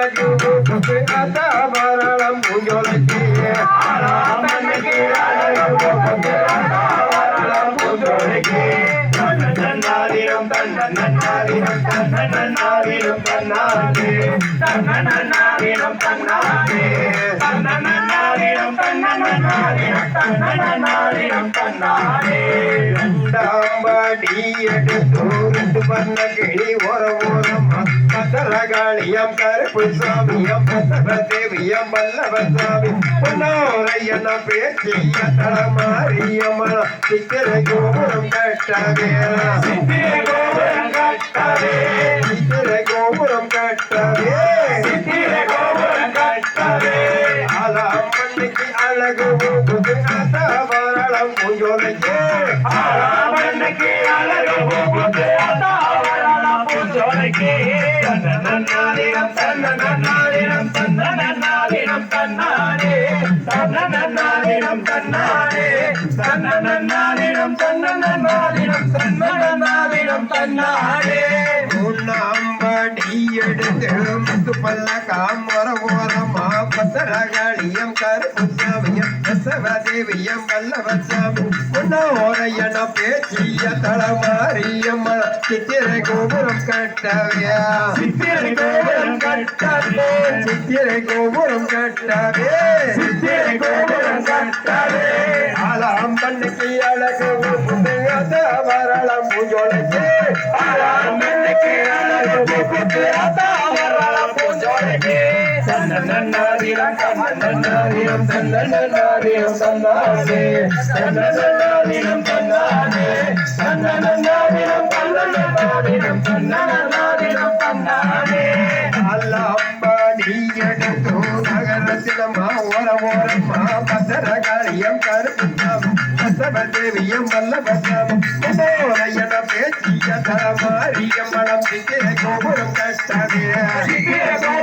அழகு பூஞ்சோலைக்கு பூஞ்சோலைக்கு தன்னாரே தன்னன்னாரிடம் தன்னாரே தன்னன்னாரிடம் எடுத்து பண்ண கிளி ஓர ஓரம் பத்தரகாளியம் கருப்பு சாமியம் தேவியம் வல்லவ சாமி பொன்னோரையன பேச்சிய தளமாரியம்மன சித்திர கோபுரம் கட்டவே. சித்திர கோபுரம் கட்டவே சித்திர தன்னன்னாரிடம் தன்னன்னாரிடம் தன்னன்னாரிடம் தன்னாரே தன்னன்னாரிடம் தன்னாரே தன்னன்னாரிடம் தன்னன்னாரிடம் தன்னன்னாரிடம் தன்னாரே உண்ணாம்படி எடுத்து முத்து பல்ல காமர பத்தரகாளியம் கருப்பு சாமியம் பசவதேவியம் வல்லவ சாமி உன்னோரையன பேச்சிய தளமாரியம்ம சித்திரை கோபுரம் கட்டவே. சித்திரை கோபுரம் கட்டவே. சித்திரை கோபுரம் கட்டவே. சித்திரை கோபுரம் கட்டவே. ஆலாம் பண்ணுக்கு அழகு வரலாம் பூஜோலைக்கு ஆலாம் பண்ணுக்கு அழகு தேவியம் பசவதேவியம் வல்லபசாம் மனோரையன பேச்சிய தரமாரியம் மனம் சித்திரை கோபுரம் கட்டாதே கோபுரம்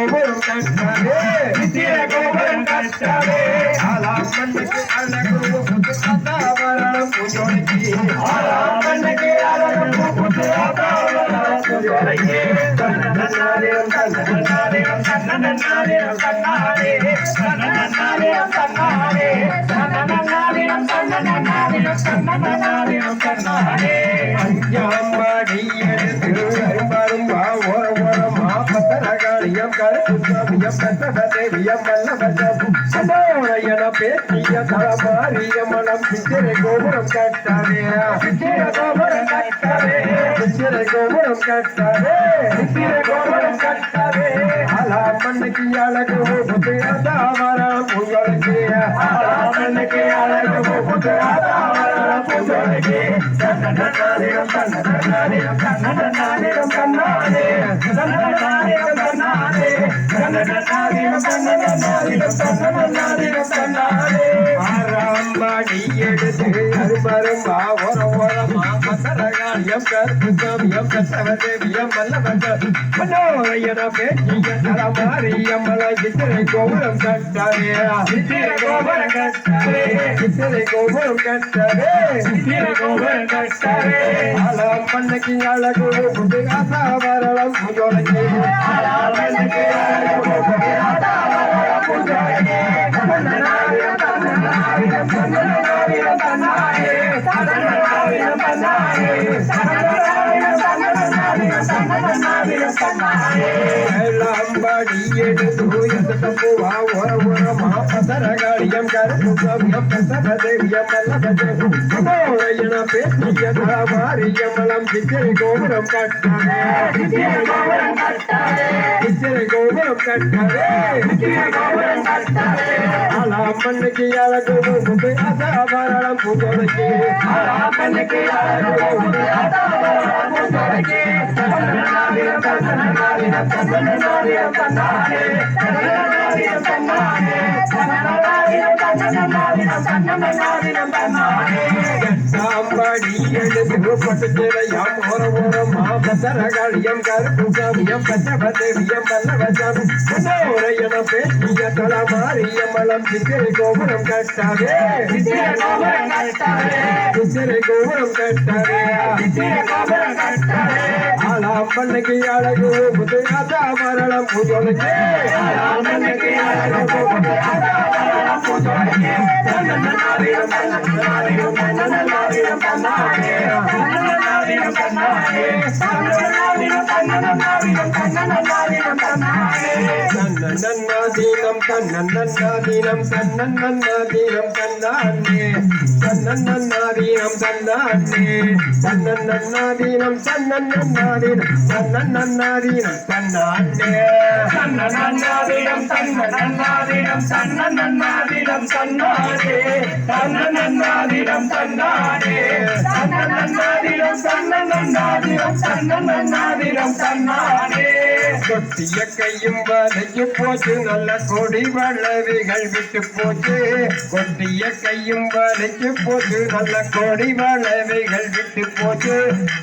சித்திரை கோபுரம் கட்டாதே சித்திரை கோபுரம் கட்டாதே ஆலாமண்ணுக்கு அழகு புது அதாவரணம் பூஜோலைக்கு ஆலாமண்ணுக்கு அழகு புது அதாவரணம் பூஜோலைக்கு தன்னன்னாரியம் தன்னன்னாரியம் தன்னன்னாரியம் பத்தரகாளியம் கருப்பு சாமியம் பத்தபதேவியம் வல்லபதம் சந்தோரையன பேச்சிய தலமாரியம் மனம் சித்திரை கோபுரம் கட்டாதே சித்திரை கோபுரம் கட்டாதே சித்திரை கோபுரம் கட்டாதே சித்திரை கோபுரம் கட்டாதே ஆலா மண்ணுக்கு அழகு புது அதாவரம் உங்களுக்கு ஆலா மண்ணுக்கு அழகு புது அதாவரம் உங்களுக்கு தன்னன்னாரிடம் தன்னன்னாரிடம் தன்னன்னாரிடம் தன்னாரே தன்னன்னாரிடம் தன்னாரே தன்னன்னாரிடம் தன்னன்னாரிடம் எடுத்து அருபரும் பாவ பத்தரகாளியம் கருப்பு சாமியம் கத்தவதேவியம் வல்லவர்கள் மனோரையன பேச்சிய தலமாரியம் மலை சித்திரை கோபுரம் கட்டவே சித்திரை கோபுரம் கட்டவே சித்திரை கோபுரம் கட்டவே சித்திரை கோபுரம் கட்டவே ஆலாம் பண்ணக்கு அழகு புது ஆசாவரணம் புஜோலைக்கு ஆலாம் பண்ணக்கு அழகு புது ஆசாவரணம் புஜோலைக்கு தன்னநாரியம் தன்னநாரியம் தன்னாரே எல்லாம்படி எடுத்து எந்த தப்புவா ஓர ஓரமா பதரகாளியம் கருப்பு சமயம் பசபதேவியம் அம்மனுக்கு அழகு புது அசாபரணம் அம்மனுக்கு அழகு புது அசாபரணம் எழுது பட்டு திரையாம் சரகாளியம் கருப்பு சாமியம் பச்சபதேவியம் வல்லவசாமி மனோரையன பேசிய தலமாரியம் மலம் சித்திரை கோபுரம் கட்டாதே சித்திரை கோபுரம் கட்டாதே சித்திரை கோபுரம் கட்டாதே சித்திரை கோபுரம் கட்டாதே ஆலா அம்மனுக்கு அழகு புது ராஜா மரணம் பூஜோலைக்கு அம்மனுக்கு அழகு புது மரணம் பூஜோலைக்கு தன்னன்னாரிடம் தன்னன்னாரிடம் தன்னன்னாரிடம் தன்னன்னாரிடம் தன்னாரே தன்னன்னாரிடம் தன்னன்னாரிடம் தன்னன்னாரிடம் தன்னாரே தன்னன்னாதீனம் தன்னன்னாதீனம் தன்னன்னாதீனம் தன்னானே தன்னன்னாதீனம் தன்னானே தன்னன்னாதீனம் தன்னன்னாதீனம் தன்னன்னாதீனம் தன்னானே தன்னன்னாதீனம் தன்னன்னாதீனம் தன்னன்னாதீனம் தன்னானே தன்னன்னாதீனம் தன்னானே தன்னன்னாதீனம் தன்னன்னாதீனம் தன்னானே. கொட்டிய கையும் வலைக்கு போச்சு நல்ல கொடி வளவிகள் விட்டு போச்சு. கொட்டிய கையும் வலைக்கு போச்சு நல்ல கொடி வளவிகள் விட்டு போச்சு.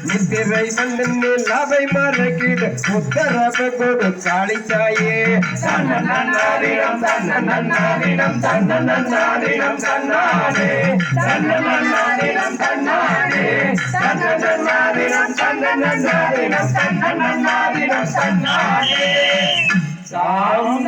நித்திரை வந்து நிலவை மறைக்கிடு உத்தரவு கொடு காளித்தாயே தன்னன்னாரிடம் தன்னன்னாரிடம் தன்னன்னாரிடம் தன்னானே. தன்னன்னாரிடம் தன்னானே. தன்னன்னாரிடம் தன்னன்னாரிடம் தன்னன்னாரிடம் தன்னானே சாம்